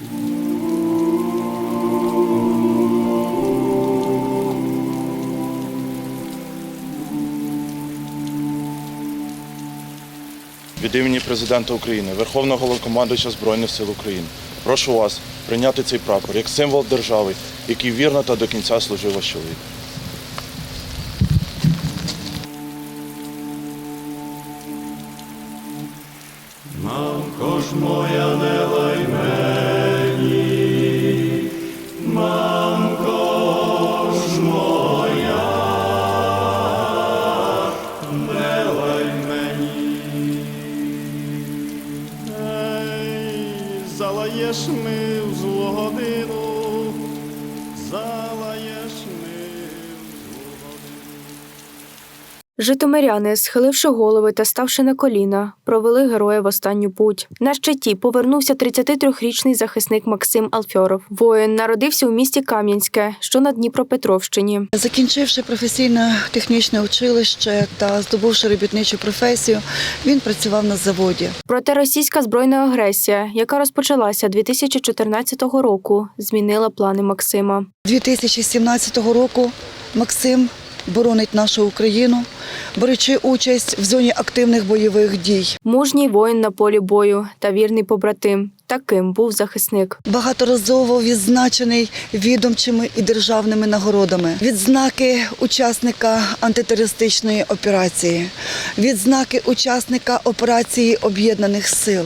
Від імені президента України, Верховного Головнокомандуюча Збройних сил України, прошу вас прийняти цей прапор як символ держави, який вірно та до кінця служив ваш чоловік. Мамко ж моя не лай залаєш ми в злу годину, залаєш Житомиряни, схиливши голови та ставши на коліна, провели героя в останню путь. На щиті повернувся 33-річний захисник Максим Алфьоров. Воїн народився у місті Кам'янське, що на Дніпропетровщині. Закінчивши професійне технічне училище та здобувши робітничу професію, він працював на заводі. Проте російська збройна агресія, яка розпочалася 2014 року, змінила плани Максима. 2017 року Максим боронить нашу Україну, беручи участь в зоні активних бойових дій. Мужній воїн на полі бою та вірний побратим. Таким був захисник. Багаторазово відзначений відомчими і державними нагородами, відзнаки учасника антитерористичної операції, відзнаки учасника операції Об'єднаних Сил.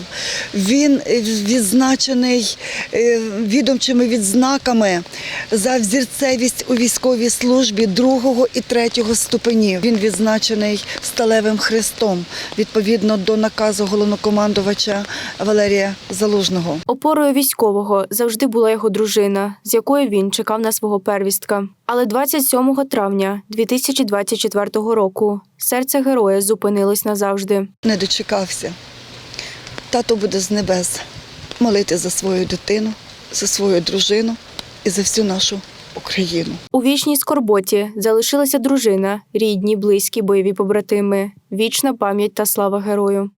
Він е, відзначений е, відомчими відзнаками за взірцевість у військовій службі другого і третього ступенів. Він відзначений сталевим хрестом відповідно до наказу головнокомандувача Валерія Залужного. Опорою військового завжди була його дружина, з якою він чекав на свого первістка. Але 27 травня 2024 року серце героя зупинилось назавжди. не дочекався. Тато буде з небес молити за свою дитину, за свою дружину і за всю нашу Україну. У вічній скорботі залишилася дружина, рідні, близькі, бойові побратими. Вічна пам'ять та слава герою.